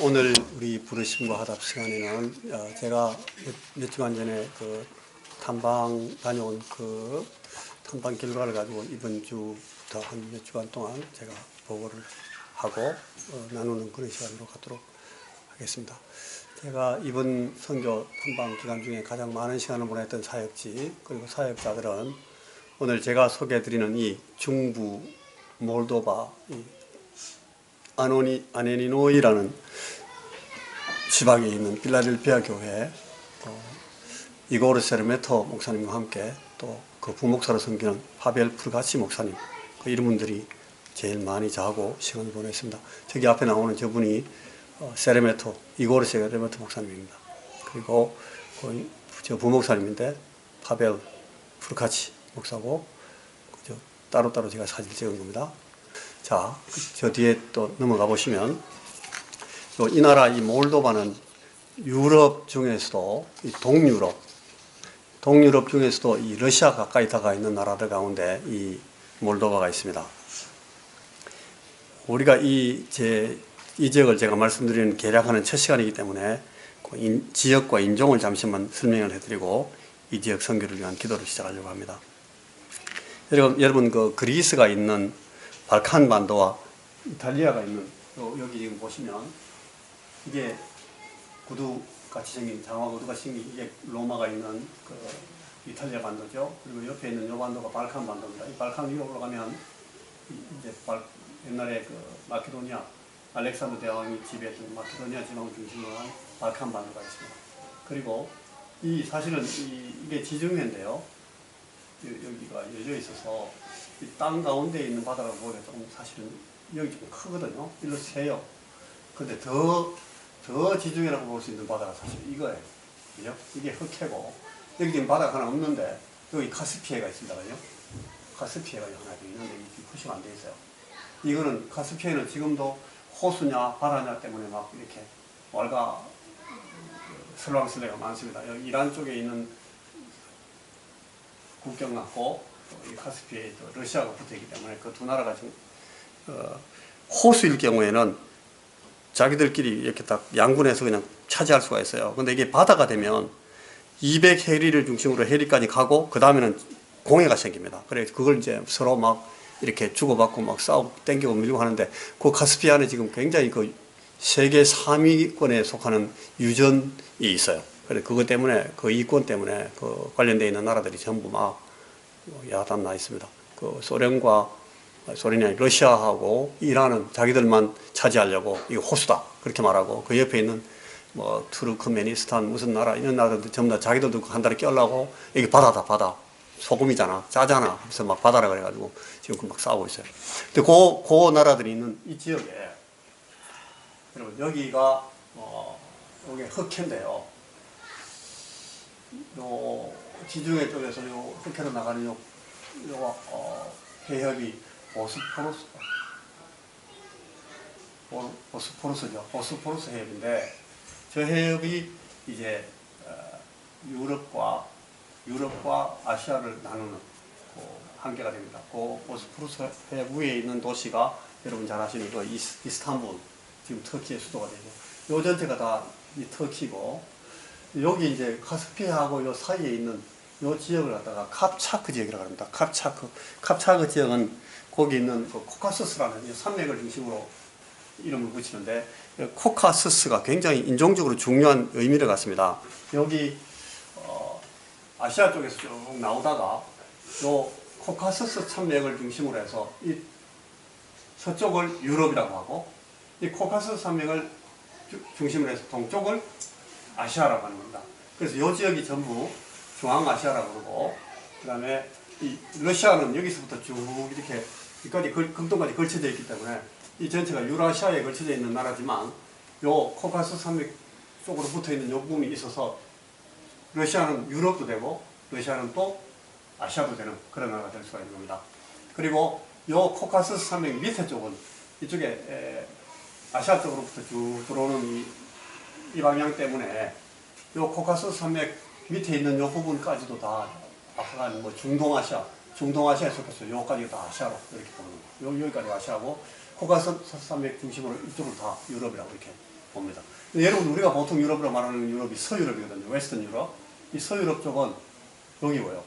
오늘 우리 부르심과 화답 시간에는 어, 제가 몇, 몇 주간 전에 그 탐방 다녀온 그 탐방 결과를 가지고 이번 주부터 한 몇 주간 동안 제가 보고를 하고 어, 나누는 그런 시간으로 갖도록 하겠습니다. 제가 이번 선교 탐방 기간 중에 가장 많은 시간을 보냈던 사역지 그리고 사역자들은 오늘 제가 소개해드리는 이 중부 몰도바 이 아노니 아네니노이라는 지방에 있는 빌라델피아 교회 또 이고르 세르메토 목사님과 함께 또 그 부목사로 섬기는 파벨 프르가치 목사님 그 이런 분들이 제일 많이 자고 시간을 보냈습니다. 저기 앞에 나오는 저분이 어, 세르메토 이고르 세르메토 목사님입니다. 그리고 그저 부목사님인데 파벨 프르카치 목사고 저 따로따로 제가 사진 찍은 겁니다. 자, 저 뒤에 또 넘어가 보시면 요이 나라 이 몰도바는 유럽 중에서도 이 동유럽 동유럽 중에서도 이 러시아 가까이 다가 있는 나라들 가운데 이 몰도바가 있습니다. 우리가 이 제이 지역을 제가 말씀드리는 계략하는 첫 시간이기 때문에 그 인- 지역과 인종을 잠시만 설명을 해드리고 이 지역 선교를 위한 기도를 시작하려고 합니다. 여러분, 여러분 그 그리스가 있는 발칸 반도와 이탈리아가 있는 요, 여기 지금 보시면 이게 구두 같이 생긴 장화 구두가 생긴 이게 로마가 있는 그 이탈리아 반도죠. 그리고 옆에 있는 요 반도가 발칸 반도입니다. 이 발칸 위로 올라가면 이- 이제 발, 옛날에 그 마케도니아 알렉산더 대왕이 지배했던 마케도니아 지방 중심으로 한 발칸 반도가 있습니다. 그리고 이 사실은 이, 이게 지중해인데요. 여- 여기가 열려 있어서 이땅 가운데 있는 바다라고 보기가 조금 사실은 여기 좀 크거든요. 일로 세요. 근데 더, 더 지중해라고 볼 수 있는 바다가 사실 이거예요. 그죠? 이게 흑해고, 여기 지금 바다가 하나 없는데, 여기 카스피해가 있습니다. 그죠? 카스피해가 하나 더 있는데, 이게 표시가 안 돼 있어요. 이거는, 카스피해는 지금도 호수냐, 바다냐 때문에 막 이렇게 월가 설왕설래가 많습니다. 여기 이란 쪽에 있는 국경 같고 또이 카스피에 또 러시아가 붙어 있기 때문에 그 두 나라가 지금 어, 호수일 경우에는 자기들끼리 이렇게 딱 양분해서 그냥 차지할 수가 있어요. 근데 이게 바다가 되면 200해리를 중심으로 해리까지 가고 그 다음에는 공해가 생깁니다. 그래서 그걸 이제 서로 막 이렇게 주고받고 막 싸우고 땡기고 밀고 하는데 그 카스피안에 지금 굉장히 그 세계 3위권에 속하는 유전이 있어요. 그래 그것 때문에 그 이권 때문에 그 관련되어 있는 나라들이 전부 막 야단 나 있습니다. 그 소련과 소련이 아니라 러시아하고 이란은 자기들만 차지하려고 이거 호수다 그렇게 말하고 그 옆에 있는 뭐 투르크메니스탄 무슨 나라 이런 나라들 전부 다 자기들도 한 달에 껴려고 이게 바다다 바다 소금이잖아 짜잖아 그래서 막 바다라 그래가지고 지금 그막 싸우고 있어요. 근데 그, 그 나라들이 있는 이 지역에 여러분 여기가 어 여기 흑해인데요. 요 지중해 쪽에서 요 흑해로 나가는 요, 요 어, 해협이 보스포루스 보- 보스포루스죠. 보스포루스 해협인데 저 해협이 이제 어, 유럽과 유럽과 아시아를 나누는 그 한계가 됩니다. 그 보스포루스 해협 위에 있는 도시가 여러분 잘 아시는 그 이스, 이스탄불 지금 터키의 수도가 되죠. 요 전체가 다 이 터키고 여기 이제 카스피하고 요 사이에 있는 요 지역을 갖다가 캅차크 지역이라고 합니다. 캅차크. 캅차크 지역은 거기 있는 그 코카서스라는 이 산맥을 중심으로 이름을 붙이는데 이 코카서스가 굉장히 인종적으로 중요한 의미를 갖습니다. 여기 어, 아시아 쪽에서 쭉 나오다가 요 코카서스 산맥을 중심으로 해서 이 서쪽을 유럽이라고 하고 이 코카서스 산맥을 주- 중심으로 해서 동쪽을 아시아라고 하는 겁니다. 그래서 이 지역이 전부 중앙아시아라고 그러고 그 다음에 이 러시아는 여기서부터 쭉 이렇게 여기까지 걸- 금동까지 걸쳐져 있기 때문에 이 전체가 유라시아에 걸쳐져 있는 나라지만 요 코카스 산맥 쪽으로 붙어 있는 요 부분이 있어서 러시아는 유럽도 되고 러시아는 또 아시아도 되는 그런 나라가 될 수가 있는 겁니다. 그리고 요 코카스 산맥 밑에 쪽은 이쪽에 에, 아시아 쪽으로부터 쭉 들어오는 이, 이 방향 때문에 요 코카스 산맥 밑에 있는 요 부분까지도 다 아프간 뭐 중동아시아, 중동아시아에 속해서 요까지 다 아시아로 이렇게 보는 거예요. 요, 여기까지 아시아고 코카스 산맥 중심으로 이쪽을 다 유럽이라고 이렇게 봅니다. 여러분 우리가 보통 유럽으로 말하는 유럽이 서유럽이거든요. 웨스턴 유럽. 이 서유럽 쪽은 여기 와요.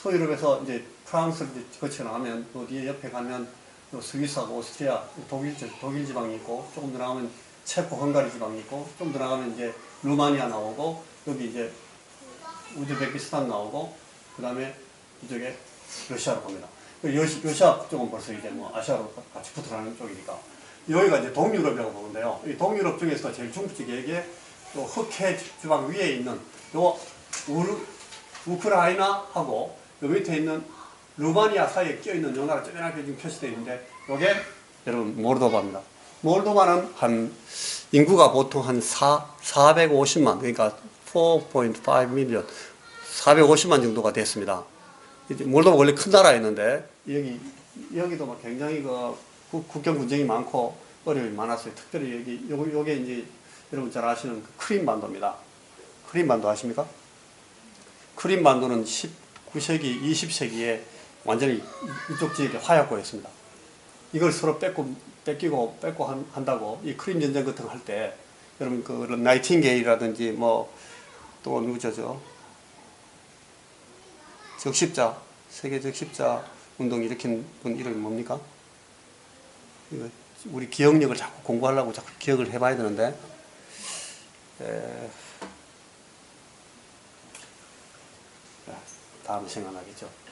서유럽에서 이제 프랑스를 거쳐 나가면 또 뒤에 옆에 가면 또 스위스하고 오스트리아, 독일 지- 독일 지방이 있고 조금 더 나가면 체코, 헝가리 지방이 있고 좀 더 나가면 이제 루마니아 나오고 여기 이제 우즈베키스탄 나오고 그 다음에 이쪽에 러시아로 봅니다. 그 러시- 러시아 쪽은 벌써 이제 뭐 아시아로 같이 붙어가는 쪽이니까 여기가 이제 동유럽이라고 보는데요. 이 동유럽 중에서 제일 중부지역에 또 흑해 지방 위에 있는 요 우르, 우크라이나하고 요 밑에 있는 루마니아 사이에 끼어 있는 요 나라 쪼매나게 지금 표시되어 있는데 요게 여러분 몰도바입니다. 몰도바는 한 인구가 보통 한 4, 450만 그러니까 4.5 밀리언 450만 정도가 됐습니다. 몰도바 원래 큰 나라였는데 여기 여기도 막 굉장히 그 국- 국경 분쟁이 많고 어려움이 많았어요. 특별히 여기 요 요게 이제 여러분 잘 아시는 그 크림 반도입니다. 크림 반도 아십니까? 크림 반도는 19세기, 20세기에 완전히 이- 이쪽 지역에 화약고였습니다. 이걸 서로 뺏고 뺏기고 뺏고 한, 한다고 이 크림 전쟁 같은 거 할 때 여러분 그 나이팅게일이라든지 뭐 또 누구죠? 적십자 세계 적십자 운동 일으킨 분 이름이 뭡니까? 이거 우리 기억력을 자꾸 공부하려고 자꾸 기억을 해봐야 되는데 에, 다음에 생각나겠죠.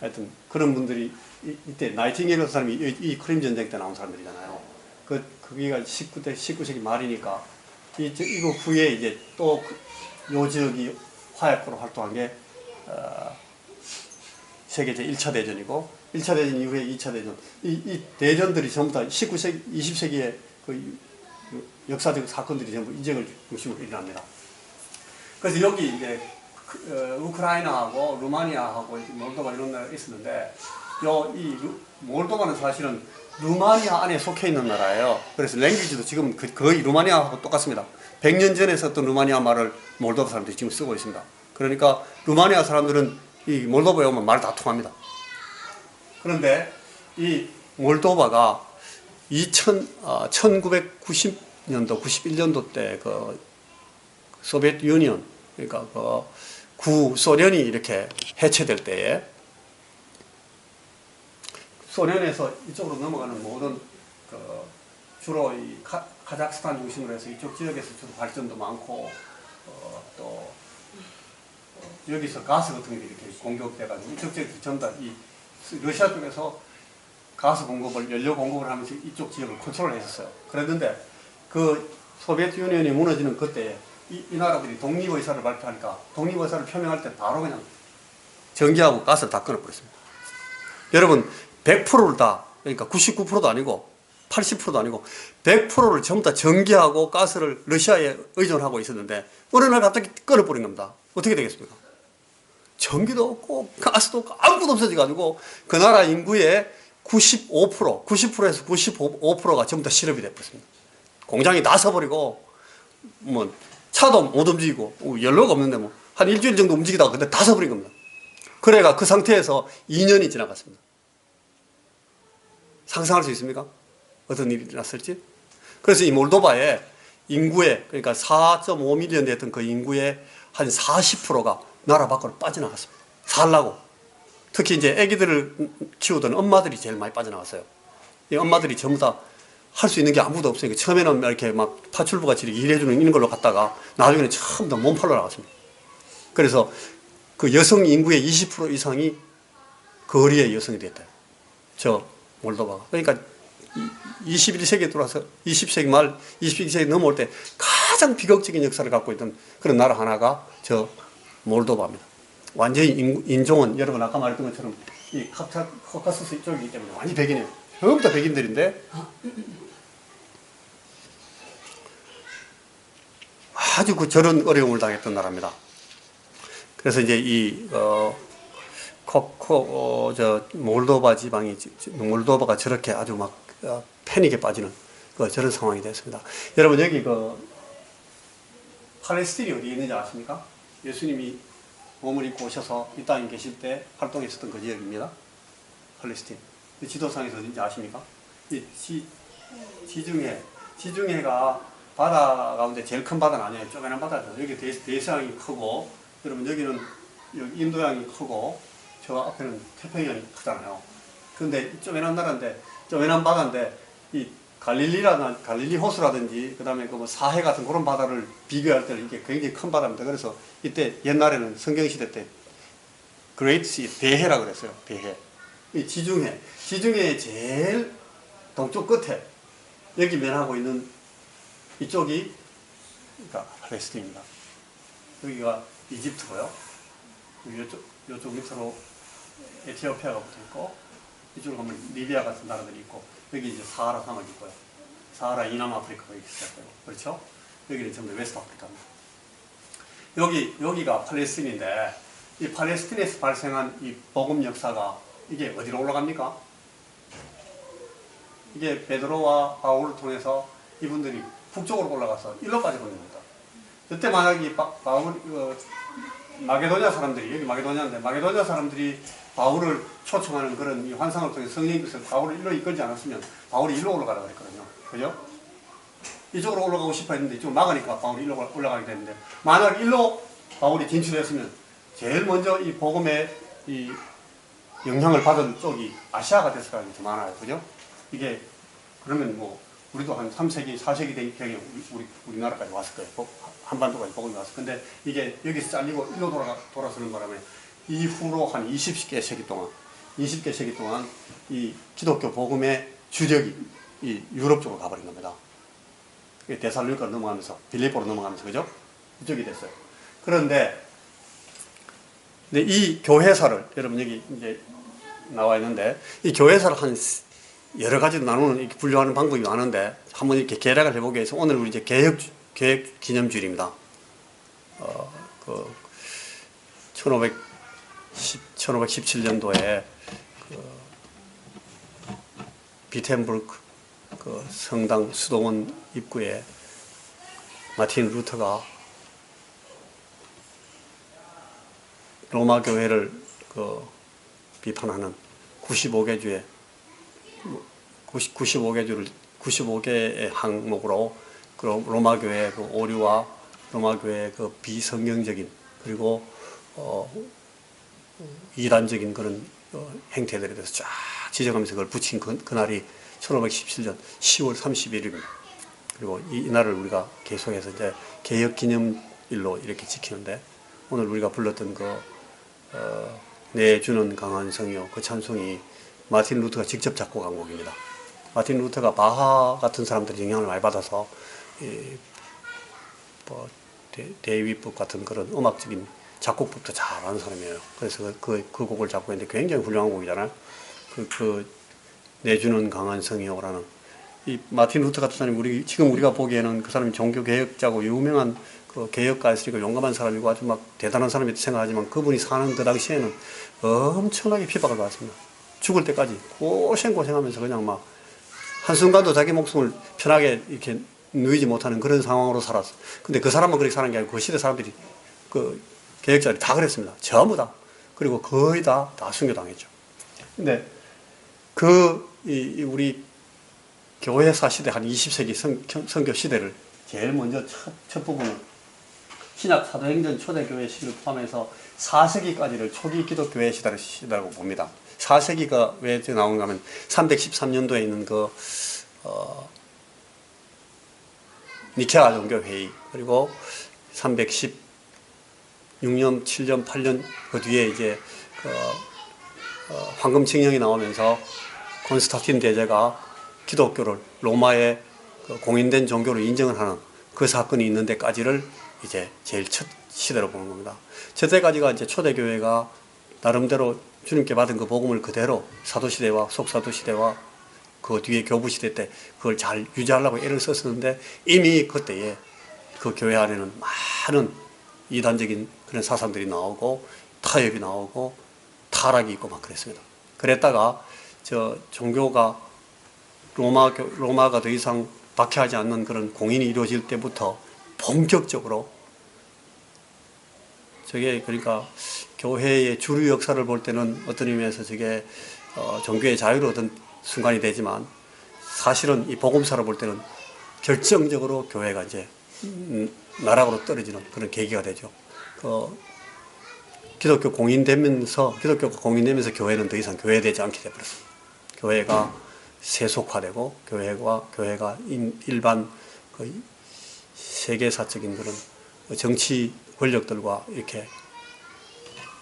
하여튼 그런 분들이 이, 이때 나이팅게일이라는 사람이 이, 이 크림 전쟁 때 나온 사람들이잖아요. 그 그기가 19대 19세기 말이니까 이 저- 이거 후에 이제 또그 요 지역이 화약고로 활동한 게 어, 세계 제 1차 대전이고 1차 대전 이후에 2차 대전 이, 이 대전들이 전부 다 19세기 20세기의 그 유- 역사적 사건들이 전부 이 지역을 중심으로 일어납니다. 그래서 여기 이제 그, 어, 우크라이나하고 루마니아하고 몰도바 이런 나라가 있었는데 요 이 몰도바는 사실은 루마니아 안에 속해 있는 나라예요. 그래서 랭귀지도 지금 그- 거의 루마니아하고 똑같습니다. 100년 전에 썼던 루마니아 말을 몰도바 사람들이 지금 쓰고 있습니다. 그러니까 루마니아 사람들은 이 몰도바에 오면 말 다 통합니다. 그런데 이 몰도바가 2000, 아, 1990년도, 91년도 때 그 소비에트 유니언, 그러니까 그 구소련이 이렇게 해체될 때에 소련에서 이쪽으로 넘어가는 모든 그 주로 이 카, 카자흐스탄 중심으로 해서 이쪽 지역에서 주로 발전도 많고 어, 또 어, 여기서 가스 같은 게 이렇게 공격돼가지고 이쪽 지역에서 전부 다이 러시아 쪽에서 가스 공급을 연료 공급을 하면서 이쪽 지역을 컨트롤 했었어요. 그랬는데 그 소비에트 유니언이 무너지는 그때 이, 이 나라들이 독립 의사를 발표하니까 독립 의사를 표명할 때 바로 그냥 전기하고 가스를 다 끊어버렸습니다. 여러분 100%를 다 그러니까 99%도 아니고 80%도 아니고 100%를 전부 다 전기하고 가스를 러시아에 의존하고 있었는데 어느 날 갑자기 끊어버린 겁니다. 어떻게 되겠습니까? 전기도 없고 가스도 없고 아무것도 없어져가지고 그 나라 인구의 95% 90%에서 95%가 전부 다 실업이 돼버렸습니다. 공장이 다 서버리고 뭐 차도 못 움직이고 어, 연료가 없는데 뭐 한 일주일 정도 움직이다가 근데 다 서버린 겁니다. 그래가 그 상태에서 2년이 지나갔습니다. 상상할 수 있습니까? 어떤 일이 일어났을지? 그래서 이 몰도바의 인구의 그러니까 4.5밀리언 됐던 그 인구의 한 40%가 나라 밖으로 빠져나갔습니다. 살라고. 특히 이제 아기들을 키우던 엄마들이 제일 많이 빠져나갔어요. 이 엄마들이 전부 다 할 수 있는 게 아무도 없으니까 처음에는 이렇게 막 파출부 같이 일해주는 이런 걸로 갔다가 나중에는 다 몸팔로 나갔습니다. 그래서 그 여성 인구의 20% 이상이 거리의 여성이 됐다. 저 몰도바가. 그러니까 21세기에 들어와서 20세기 말 21세기 넘어올 때 가장 비극적인 역사를 갖고 있던 그런 나라 하나가 저 몰도바입니다. 완전히 인, 인종은 여러분 아까 말했던 것처럼 이 카카, 카카스스 이쪽이기 때문에 완전히 백인이에요. 전부 다 백인들인데 아주 그 저런 어려움을 당했던 나라입니다. 그래서 이제 이 어, 코코 어, 저 몰도바 지방이 몰도바가 저렇게 아주 막 어, 패닉에 빠지는 그 저런 상황이 됐습니다. 여러분 여기 그 팔레스틴이 어디에 있는지 아십니까? 예수님이 몸을 입고 오셔서 이 땅에 계실 때 활동했었던 그 지역입니다. 팔레스틴. 이 지도상에서 어딘지 아십니까? 이 지, 지중해. 지중해가 바다 가운데 제일 큰 바다는 아니에요. 쪼매난 바다죠. 여기 대, 대서양이 크고, 여러분 여기는 여기 인도양이 크고, 저 앞에는 태평양이 크잖아요. 이 쪼매난 나라인데, 쪼매난 바다인데, 이 갈릴리라는, 갈릴리 호수라든지, 그 다음에 그뭐 사해 같은 그런 바다를 비교할 때는 이게 굉장히 큰 바다입니다. 그래서 이때 옛날에는 성경시대 때, 그레이트 시, 대해라 그랬어요. 대해. 이 지중해. 지중해의 제일 동쪽 끝에, 여기 면하고 있는 이쪽이 그러니까 팔레스틴입니다. 여기가 이집트고요. 이쪽 이쪽 밑으로 에티오피아가 붙어 있고 이쪽으로 가면 리비아 같은 나라들이 있고 여기 이제 사하라 사막이 있고요. 사하라 이남 아프리카가 이렇게 시작되고 그렇죠? 여기는 전부 웨스트 아프리카입니다. 여기 여기가 팔레스틴인데 이 팔레스틴에서 발생한 이 복음 역사가 이게 어디로 올라갑니까? 이게 베드로와 바울을 통해서 이분들이 북쪽으로 올라가서 일로까지 보냅니다. 그때 만약 이 바, 바울 어, 마게도냐 사람들이 여기 마게도냐인데 마게도냐 사람들이 바울을 초청하는 그런 이 환상을 통해 성령께서 바울을 일로 이끌지 않았으면 바울이 일로 올라가라 그랬거든요. 그죠? 이쪽으로 올라가고 싶어 했는데 이쪽 막으니까 바울이 일로 올라가게 됐는데 만약 일로 바울이 진출했으면 제일 먼저 이 복음의 이 영향을 받은 쪽이 아시아가 됐을 가능성이 더 많아요. 그죠? 이게 그러면 뭐 우리도 한 3세기, 4세기 된 경에 우리, 우리나라까지 왔을 거예요. 복- 한반도까지 복음이 왔을 건데 이게 여기서 잘리고 일로 돌아, 돌아서는 바람에 이후로 한 20개 세기 동안 20개 세기 동안 이 기독교 복음의 주력이 이 유럽 쪽으로 가버린 겁니다. 데살로니카로 넘어가면서 빌리포로 넘어가면서 그죠? 이쪽이 됐어요. 그런데 근데 이 교회사를 여러분 여기 이제 나와 있는데 이 교회사를 한 여러 가지로 나누는 이렇게 분류하는 방법이 많은데 한번 이렇게 계략을 해보기 위해서 오늘 우리 이제 개혁 계획 기념주일입니다. 어, 그 1510, 1517년도에 그 비텐부르크 그 성당 수도원 입구에 마틴 루터가 로마 교회를 그 비판하는 95개 주의 90, 95개 주를 95개의 항목으로 그 로마 교회의 그 오류와 로마 교회의 그 비성경적인 그리고 어 이단적인 그런 어, 행태들에 대해서 쫙 지적하면서 그걸 붙인 그, 그날이 1517년 10월 31일입니다. 그리고 이, 이 날을 우리가 계속해서 이제 개혁 기념일로 이렇게 지키는데 오늘 우리가 불렀던 그 어, 내주는 강한 성요 그 찬송이 마틴 루터가 직접 작곡 한 곡입니다. 마틴 루터가 바하 같은 사람들의 영향을 많이 받아서 이, 뭐 데, 데이비법 같은 그런 음악적인 작곡법도 잘하는 사람이에요. 그래서 그, 그, 그 곡을 작곡했는데 굉장히 훌륭한 곡이잖아요. 그, 그 내주는 강한 성이요라는 이 마틴 루터 같은 사람이 우리 지금 우리가 보기에는 그 사람이 종교 개혁자고 유명한 그 개혁가였으니까 용감한 사람이고 아주 막 대단한 사람이라고 생각하지만 그분이 사는 그 당시에는 엄청나게 핍박을 받았습니다. 죽을 때까지 고생고생하면서 그냥 막 한순간도 자기 목숨을 편하게 이렇게 누이지 못하는 그런 상황으로 살았어. 근데 그 사람만 그렇게 사는 게 아니고 그 시대 사람들이 그 개혁자들이 다 그랬습니다. 전부 다. 그리고 거의 다, 다 순교당했죠. 근데 그, 이, 이 우리 교회사 시대 한 20세기 성, 성교 시대를 제일 먼저 첫, 첫 부분은 신약 사도행전 초대교회 시를 포함해서 4세기까지를 초기 기독교회 시대라고 봅니다. 4세기가 왜 나오는가 하면 313년도에 있는 그, 어, 니케아 종교회의, 그리고 316년, 7년, 8년 그 뒤에 이제 그, 어, 황금칙령이 나오면서 콘스타틴 대제가 기독교를 로마의 그 공인된 종교로 인정을 하는 그 사건이 있는 데까지를 이제 제일 첫 시대로 보는 겁니다. 저때까지가 이제 초대교회가 나름대로 주님께 받은 그 복음을 그대로 사도시대와 속사도시대와 그 뒤에 교부시대 때 그걸 잘 유지하려고 애를 썼었는데 이미 그때에 그 교회 안에는 많은 이단적인 그런 사상들이 나오고 타협이 나오고 타락이 있고 막 그랬습니다. 그랬다가 저 종교가 로마 교- 로마가 더 이상 박해하지 않는 그런 공인이 이루어질 때부터 본격적으로 저게 그러니까 교회의 주류 역사를 볼 때는 어떤 의미에서 저게 어, 종교의 자유를 얻은 순간이 되지만 사실은 이 복음사를 볼 때는 결정적으로 교회가 이제 음, 나락으로 떨어지는 그런 계기가 되죠. 그 기독교 공인되면서 기독교가 공인되면서 교회는 더 이상 교회되지 않게 되버렸습니다. 교회가 세속화되고 교회가 교회가 인- 일반 그 세계사적인 그런 정치 권력들과 이렇게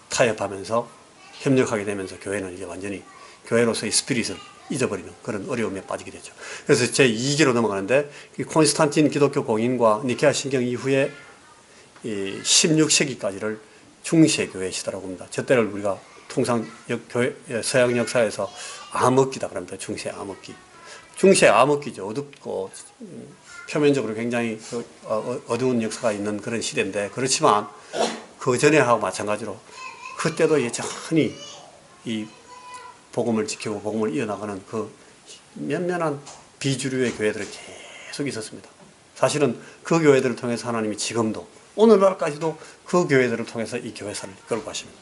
타협하면서 협력하게 되면서 교회는 이제 완전히 교회로서의 스피릿을 잊어버리는 그런 어려움에 빠지게 되죠. 그래서 제 2기로 넘어가는데 이 콘스탄틴 기독교 공인과 니케아 신경 이후에 이 16세기까지를 중세 교회 시대라고 합니다. 저 때를 우리가 통상 역- 교회, 예, 서양 역사에서 암흑기다 그럽니다. 중세 암흑기. 중세 암흑기죠. 어둡고 음, 표면적으로 굉장히 그, 어, 어두운 역사가 있는 그런 시대인데 그렇지만 그 전에 하고 마찬가지로 그때도 여전히 이 복음을 지키고 복음을 이어나가는 그 면면한 비주류의 교회들이 계속 있었습니다. 사실은 그 교회들을 통해서 하나님이 지금도 오늘날까지도 그 교회들을 통해서 이 교회사를 이끌고 가십니다.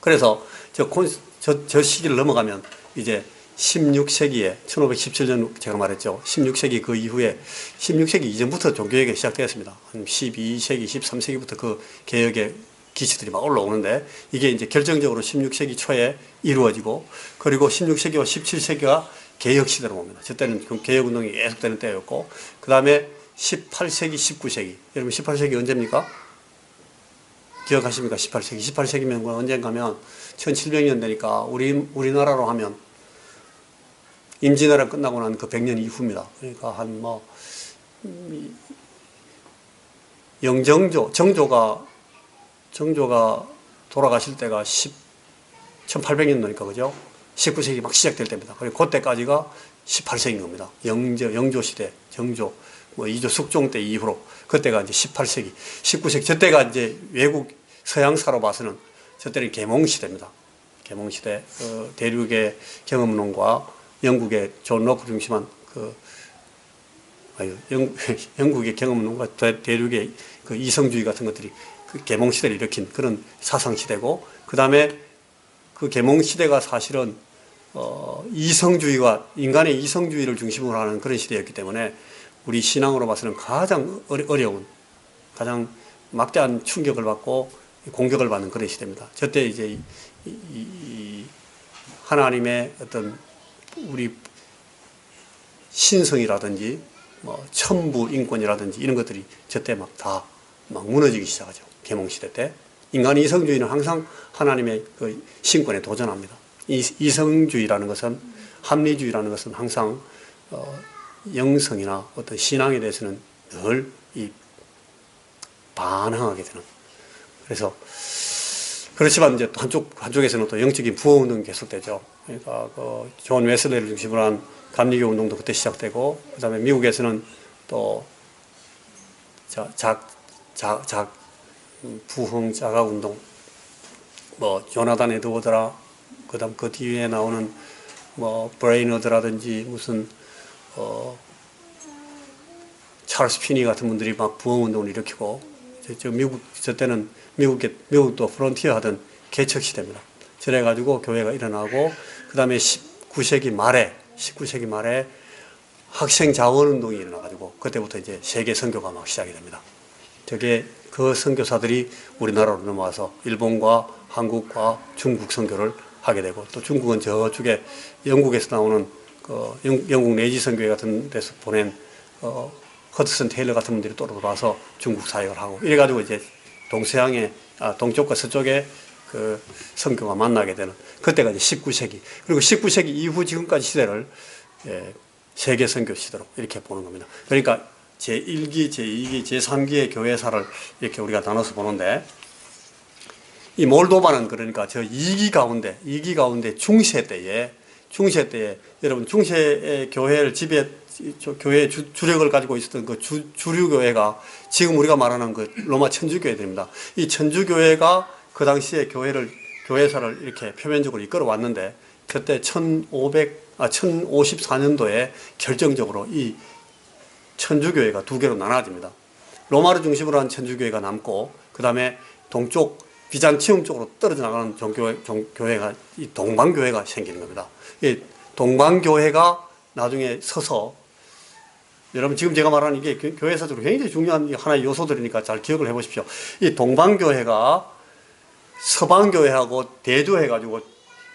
그래서 저, 콘- 저, 저 시기를 넘어가면 이제 16세기에 1517년 제가 말했죠. 16세기 그 이후에 16세기 이전부터 종교개혁이 시작되었습니다. 한 12세기, 13세기부터 그 개혁의 기치들이 막 올라오는데 이게 이제 결정적으로 16세기 초에 이루어지고 그리고 16세기와 17세기가 개혁 시대로 봅니다. 저때는 그 개혁 운동이 계속되는 때였고 그 다음에 18세기, 19세기 여러분 18세기 언제입니까? 기억하십니까? 18세기. 18세기면 뭐 언젠가면 1700년 되니까 우리, 우리나라로 하면 임진왜란 끝나고 난 그 100년 이후입니다. 그러니까 한 뭐, 음, 영정조, 정조가, 정조가 돌아가실 때가 10, 1800년 되니까 그죠? 19세기 막 시작될 때입니다. 그리고 그때까지가 18세기인 겁니다. 영조, 영조 시대, 정조, 뭐 이조 숙종 때 이후로 그때가 이제 18세기, 19세기 저때가 이제 외국 서양사로 봐서는 저때는 계몽 시대입니다. 계몽 시대 어, 대륙의 경험론과 영국의 존 로크 중심한 그 아유, 영, 영국의 경험론과 대- 대륙의 그 이성주의 같은 것들이 그 계몽 시대를 일으킨 그런 사상 시대고 그 다음에 그 계몽 시대가 사실은 어, 이성주의가 인간의 이성주의를 중심으로 하는 그런 시대였기 때문에 우리 신앙으로 봐서는 가장 어려- 어려운 가장 막대한 충격을 받고 공격을 받는 그런 시대입니다. 저때 이제 이, 이, 이 하나님의 어떤 우리 신성이라든지 뭐 천부 인권이라든지 이런 것들이 저때 막 다 막 무너지기 시작하죠. 계몽 시대 때 인간의 이성주의는 항상 하나님의 그 신권에 도전합니다. 이 이성주의라는 것은 합리주의라는 것은 항상 어, 영성이나 어떤 신앙에 대해서는 늘 이 반항하게 되는. 그래서 그렇지만 이제 또 한쪽 한쪽에서는 또 영적인 부흥 운동이 계속되죠. 그러니까 그 존 웨슬레를 중심으로 한 감리교 운동도 그때 시작되고 그 다음에 미국에서는 또자작작 부흥 자가 운동 뭐 조나단 에드워드라 그 다음 그 뒤에 나오는 뭐 브레이너드라든지 무슨 어 찰스 피니 같은 분들이 막 부흥 운동을 일으키고 저, 저 미국 저 때는 미국에 미국도 프론티어 하던 개척 시대입니다. 저래 가지고 교회가 일어나고 그 다음에 19세기 말에 19세기 말에 학생 자원 운동이 일어나 가지고 그때부터 이제 세계 선교가 막 시작이 됩니다. 저게 그 선교사들이 우리나라로 넘어와서 일본과 한국과 중국 선교를 하게 되고 또 중국은 저쪽에 영국에서 나오는 그 영, 영국 내지 선교회 같은 데서 보낸 어, 허드슨 테일러 같은 분들이 또 들어와서 중국 사역을 하고 이래가지고 이제 동서양의 아, 동쪽과 서쪽에 그 선교가 만나게 되는 그때가 이제 19세기 그리고 19세기 이후 지금까지 시대를 예, 세계 선교 시대로 이렇게 보는 겁니다. 그러니까 제1기, 제2기, 제3기의 교회사를 이렇게 우리가 나눠서 보는데 이 몰도바는 그러니까 저 2기 가운데 2기 가운데 중세 때에 중세 때에 여러분 중세의 교회를 지배 저 교회 주, 주력을 가지고 있었던 그 주, 주류 교회가 지금 우리가 말하는 그 로마 천주교회들입니다. 이 천주교회가 그 당시에 교회를 교회사를 이렇게 표면적으로 이끌어 왔는데 그때 1500 아, 1054년도에 결정적으로 이 천주교회가 두 개로 나눠집니다. 로마를 중심으로 한 천주교회가 남고 그 다음에 동쪽 비잔티움 쪽으로 떨어져 나가는 종교회, 종교회가 이 동방교회가 생기는 겁니다. 이 동방교회가 나중에 서서 여러분 지금 제가 말하는 교- 교회사적으로 굉장히 중요한 하나의 요소들이니까 잘 기억을 해보십시오. 이 동방교회가 서방교회하고 대조해가지고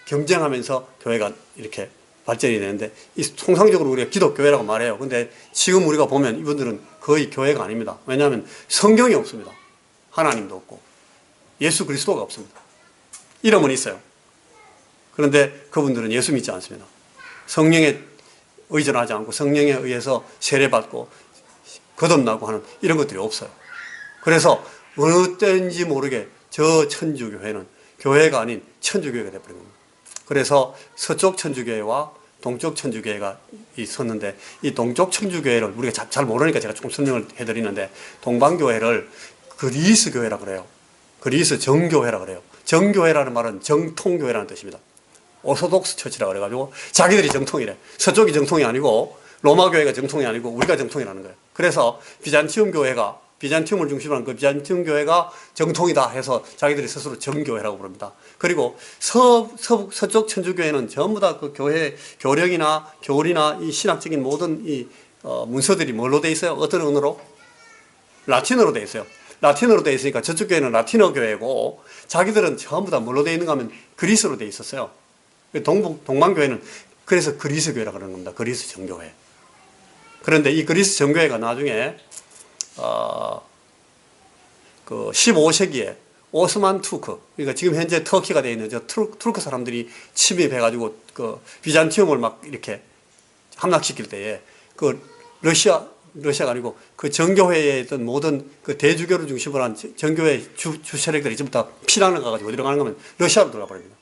경쟁하면서 교회가 이렇게 발전이 되는데 이 통상적으로 우리가 기독교회라고 말해요. 근데 지금 우리가 보면 이분들은 거의 교회가 아닙니다. 왜냐하면 성경이 없습니다. 하나님도 없고 예수 그리스도가 없습니다. 이름은 있어요. 그런데 그분들은 예수 믿지 않습니다. 성령에 의존하지 않고 성령에 의해서 세례받고 거듭나고 하는 이런 것들이 없어요. 그래서 어느 때인지 모르게 저 천주교회는 교회가 아닌 천주교회가 되어버린 겁니다. 그래서 서쪽 천주교회와 동쪽 천주교회가 있었는데 이 동쪽 천주교회를 우리가 자- 잘 모르니까 제가 조금 설명을 해드리는데 동방교회를 그리스 교회라 그래요. 그리스 정교회라 그래요. 정교회라는 말은 정통교회라는 뜻입니다. 오소독스 처치라 그래가지고 자기들이 정통이래. 서쪽이 정통이 아니고 로마 교회가 정통이 아니고 우리가 정통이라는 거예요. 그래서 비잔티움 교회가 비잔티움을 중심으로 한 그 비잔티움 교회가 정통이다 해서 자기들이 스스로 정교회라고 부릅니다. 그리고 서, 서, 서쪽 천주교회는 전부 다 그 교회 교령이나 교리나 이 신학적인 모든 이 어, 문서들이 뭘로 돼 있어요? 어떤 언어로? 라틴어로 돼 있어요. 라틴어로 돼 있으니까 저쪽 교회는 라틴어 교회고 자기들은 전부 다 뭘로 돼 있는가 하면 그리스로 돼 있었어요. 동북 동방교회는 그래서 그리스 교회라 그러는 겁니다. 그리스 정교회. 그런데 이 그리스 정교회가 나중에 어, 그 15세기에 오스만 투크, 그러니까 지금 현재 터키가 되어 있는 저 투르, 투르크 사람들이 침입해가지고 그 비잔티움을 막 이렇게 함락시킬 때에 그 러시아 러시아가 아니고 그 정교회에 있던 모든 그 대주교를 중심으로 한 정교회 주, 주 세력들이 전부 다 피난을 가가지고 어디로 가는 거면 러시아로 들어가 버립니다.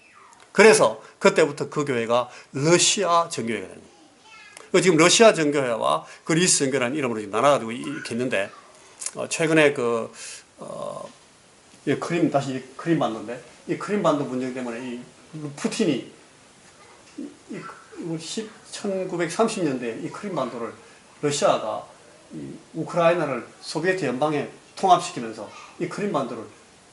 그래서 그때부터 그 교회가 러시아 정교회가 됩니다. 그 지금 러시아 정교회와 그리스 정교회라는 이름으로 나눠가지고 이렇게 있는데 어, 최근에 그 어, 이 크림 다시 이 크림 반도인데 이 크림 반도 분쟁 때문에 이 푸틴이 이, 이 1930년대 이 크림 반도를 러시아가 이 우크라이나를 소비에트 연방에 통합시키면서 이 크림 반도를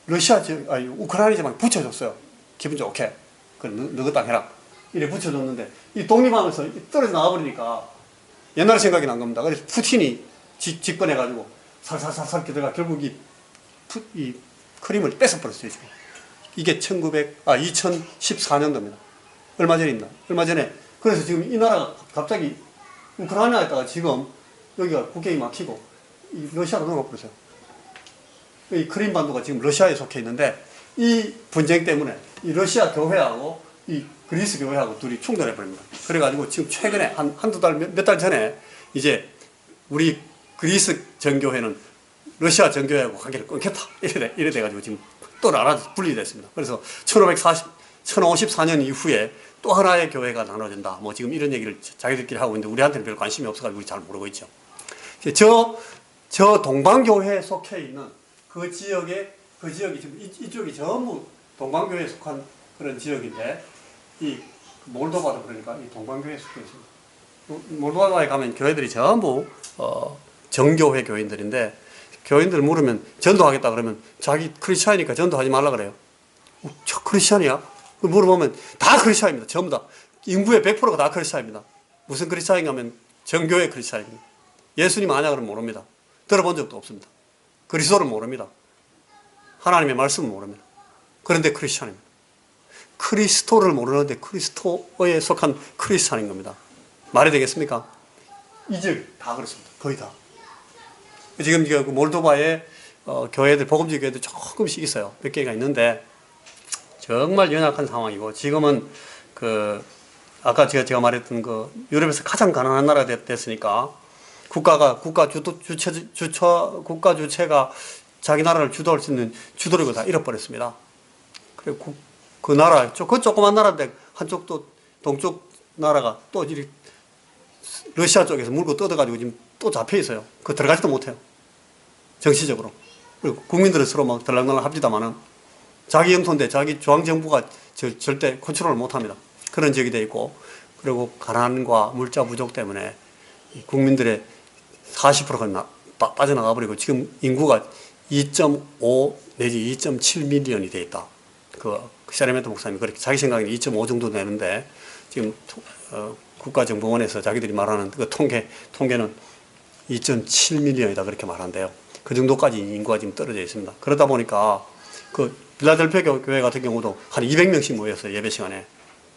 러시아 아니 우크라이나 지방에 붙여줬어요. 기분 좋게 그 너, 너가 땅 해라 이래 붙여줬는데 이 독립하면서 이 떨어져 나와버리니까 옛날 생각이 난 겁니다. 그래서 푸틴이 지, 집권해가지고 살살살살 들어가 결국 이, 푸, 이 크림을 뺏어버렸어요. 지금. 이게 1900, 아, 2014년도입니다. 얼마 있나? 얼마 전에. 그래서 지금 이 나라가 갑자기 우크라이나 에다가 지금 여기가 국경이 막히고 이 러시아로 넘어가 버렸어요. 이 크림 반도가 지금 러시아에 속해 있는데 이 분쟁 때문에 이 러시아 교회하고 이 그리스 교회하고 둘이 충돌해 버립니다. 그래가지고 지금 최근에 한, 한두 달, 몇 달 전에 이제 우리 그리스 정교회는 러시아 정교회하고 관계를 끊겠다. 이래, 돼- 이래 돼가지고 지금 또 나라 분리됐습니다. 그래서 1540, 1054년 이후에 또 하나의 교회가 나눠진다. 뭐 지금 이런 얘기를 자기들끼리 하고 있는데 우리한테는 별 관심이 없어가지고 우리 잘 모르고 있죠. 저, 저 동방교회에 속해 있는 그 지역에, 그 지역이 지금 이, 이쪽이 전부 동방교회에 속한 그런 지역인데, 이 몰도바도 그러니까 이 동방교회에 속해 있습니다. 몰도바에 가면 교회들이 전부, 어, 정교회 교인들인데, 교인들 물으면 전도하겠다 그러면 자기 크리스찬이니까 전도하지 말라 그래요. 어, 저 크리스찬이야? 그 물어보면 다 크리스찬입니다. 전부 다. 인구의 100%가 다 크리스찬입니다. 무슨 크리스찬인가 하면 정교회 크리스찬입니다. 예수님 아냐 그러면 모릅니다. 들어본 적도 없습니다. 그리스도를 모릅니다. 하나님의 말씀을 모릅니다. 그런데 크리스찬입니다. 크리스토를 모르는데 크리스토에 속한 크리스찬인 겁니다. 말이 되겠습니까? 이적 다 그렇습니다. 거의 다. 지금 그 몰도바에 어, 교회들 복음지 교회들 조금씩 있어요. 몇 개가 있는데 정말 연약한 상황이고 지금은 그 아까 제가 제가 말했던 그 유럽에서 가장 가난한 나라가 됐, 됐으니까 국가가 국가 주도 주체 주처 국가 주체가 자기 나라를 주도할 수 있는 주도력을 다 잃어버렸습니다. 그래 그, 그 나라 그 조그만 나라인데 한쪽도 동쪽 나라가 또 러시아 쪽에서 물고 뜯어가지고 지금 또 잡혀 있어요. 그 들어가지도 못해요. 정치적으로. 그리고 국민들은 서로 막 들락날락 합니다만은 자기 영토인데 자기 중앙정부가 저- 절대 컨트롤을 못합니다. 그런 지역이 돼 있고 그리고 가난과 물자 부족 때문에 이 국민들의 40%가 나, 빠, 빠져나가 버리고 지금 인구가 2.5 내지 2.7 밀리언이 돼 있다. 그 세레멘토 목사님이 그렇게 자기 생각에는 2.5 정도 되는데 지금 토- 어, 국가정보원에서 자기들이 말하는 그 통계 통계는 2.7밀리언이다 그렇게 말한대요. 그 정도까지 인구가 지금 떨어져 있습니다. 그러다 보니까 그 빌라델피아 교- 교회 같은 경우도 한 200명씩 모였어요 예배 시간에.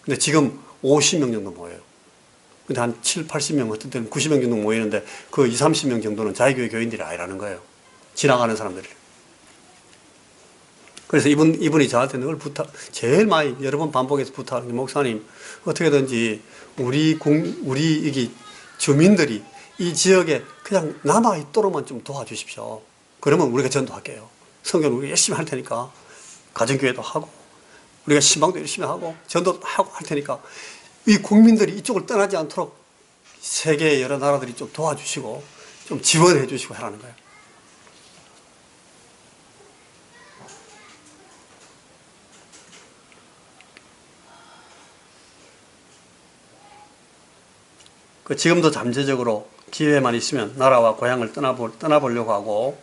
근데 지금 50명 정도 모여요. 근데 한 7, 80명 어떤 때는 90명 정도 모이는데 그 2, 30명 정도는 자기교회 교인들이 아니라는 거예요. 지나가는 사람들이. 그래서 이분, 이분이 저한테 늘 부탁, 제일 많이 여러 번 반복해서 부탁하는 게 목사님, 어떻게든지 우리 공, 우리 이게 주민들이 이 지역에 그냥 남아있도록만 좀 도와주십시오. 그러면 우리가 전도할게요. 성경 우리 열심히 할 테니까. 가정교회도 하고, 우리가 신방도 열심히 하고, 전도도 하고 할 테니까. 이 국민들이 이쪽을 떠나지 않도록 세계의 여러 나라들이 좀 도와주시고, 좀 지원해 주시고 하라는 거예요. 그 지금도 잠재적으로 기회만 있으면 나라와 고향을 떠나보, 떠나보려고 하고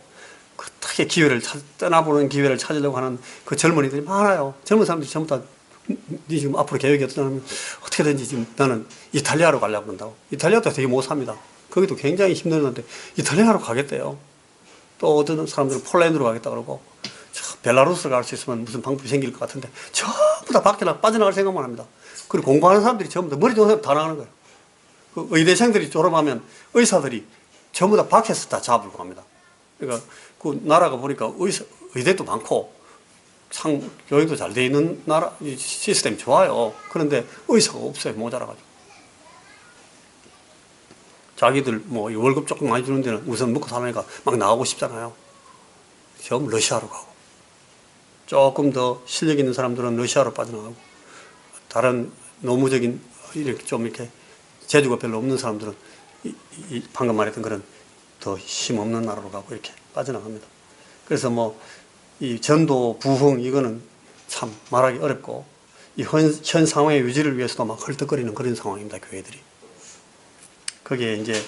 그 특히 기회를 찾, 떠나보는 기회를 찾으려고 하는 그 젊은이들이 많아요. 젊은 사람들이 전부 다니 지금 앞으로 계획이 어떠냐면 어떻게든지 지금 나는 이탈리아로 가려고 그런다고. 이탈리아도 되게 못 삽니다. 거기도 굉장히 힘들는데 이탈리아로 가겠대요. 또 어떤 사람들은 폴란드로 가겠다 그러고 저 벨라루스로 갈수 있으면 무슨 방법이 생길 것 같은데 전부 다 밖에 나 빠져나갈 생각만 합니다. 그리고 공부하는 사람들이 전부 다 머리 좋은 사람 다 나가는 거예요. 그 의대생들이 졸업하면 의사들이 전부 다 밖에서 다 잡으러 갑니다. 그러니까 그 나라가 보니까 의사, 의대도 많고 상 교육도 잘 돼 있는 나라 이 시스템이 좋아요. 그런데 의사가 없어요. 모자라가지고. 자기들 뭐이 월급 조금 많이 주는 데는 우선 먹고 살라니까 막 나가고 싶잖아요. 전부 러시아로 가고 조금 더 실력 있는 사람들은 러시아로 빠져나가고 다른 노무적인 이렇게 좀 이렇게 재주가 별로 없는 사람들은 이, 이 방금 말했던 그런 더 힘 없는 나라로 가고 이렇게 빠져나갑니다. 그래서 뭐 이 전도 부흥 이거는 참 말하기 어렵고 이 현, 현 상황의 유지를 위해서도 막 헐떡거리는 그런 상황입니다. 교회들이. 거기에 이제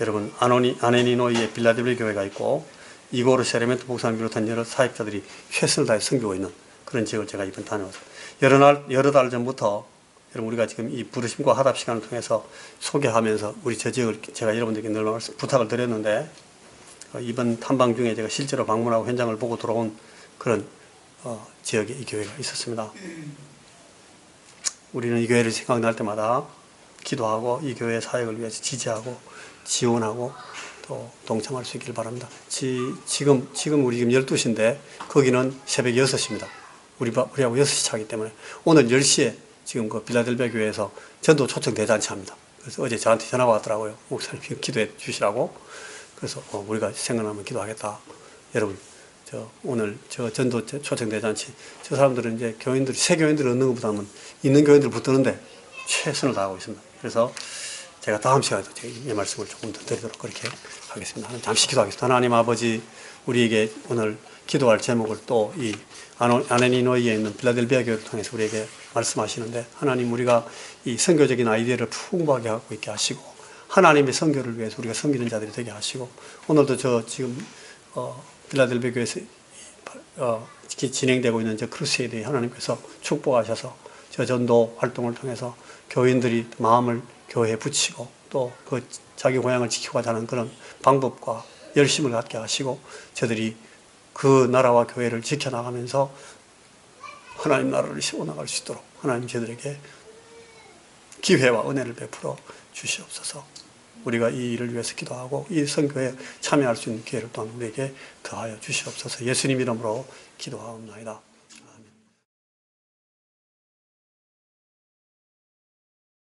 여러분 아노니 아네니노이의 빌라델비 교회가 있고 이고르 세레멘토 목사님 비롯한 여러 사역자들이 최선을 다해 섬기고 있는 그런 지역을 제가 이번 다녀왔어요. 여러 날 여러 달 전부터 여러분 우리가 지금 이 부르심과 화답 시간을 통해서 소개하면서 우리 저 지역을 제가 여러분들께 늘 부탁을 드렸는데 어, 이번 탐방 중에 제가 실제로 방문하고 현장을 보고 돌아온 그런 어, 지역에 이 교회가 있었습니다. 우리는 이 교회를 생각날 때마다 기도하고 이 교회 사역을 위해서 지지하고 지원하고 또 동참할 수 있기를 바랍니다. 지, 지금, 지금 우리 지금 12시인데 거기는 새벽 6시입니다. 우리, 바- 우리하고 6시 차기 때문에 오늘 10시에 지금 그 빌라델비아 교회에서 전도 초청 대잔치 합니다. 그래서 어제 저한테 전화가 왔더라고요. 목사님 기도해 주시라고. 그래서 어, 우리가 생각나면 기도하겠다. 여러분, 저 오늘 저 전도 초청 대잔치 저 사람들은 이제 교인들이 새 교인들을 얻는 것보다는 있는 교인들 붙드는데 최선을 다하고 있습니다. 그래서 제가 다음 시간에도 이 말씀을 조금 더 드리도록 그렇게 하겠습니다. 잠시 기도하겠습니다. 하나님 아버지 우리에게 오늘 기도할 제목을 또 이 아네니노이에 있는 빌라델비아 교회를 통해서 우리에게 말씀하시는데 하나님 우리가 이 선교적인 아이디어를 풍부하게 갖고 있게 하시고 하나님의 선교를 위해서 우리가 섬기는 자들이 되게 하시고 오늘도 저 지금 어, 빌라델비아 교회에서 이, 어, 기- 진행되고 있는 저 크루세이드에 하나님께서 축복하셔서 저 전도 활동을 통해서 교인들이 마음을 교회에 붙이고 또 그 자기 고향을 지켜가자는 그런 방법과 열심을 갖게 하시고 저들이 그 나라와 교회를 지켜나가면서 하나님 나라를 세워나갈 수 있도록 하나님 저들에게 기회와 은혜를 베풀어 주시옵소서. 우리가 이 일을 위해서 기도하고 이 선교에 참여할 수 있는 기회를 또한 우리에게 더하여 주시옵소서. 예수님 이름으로 기도하옵나이다.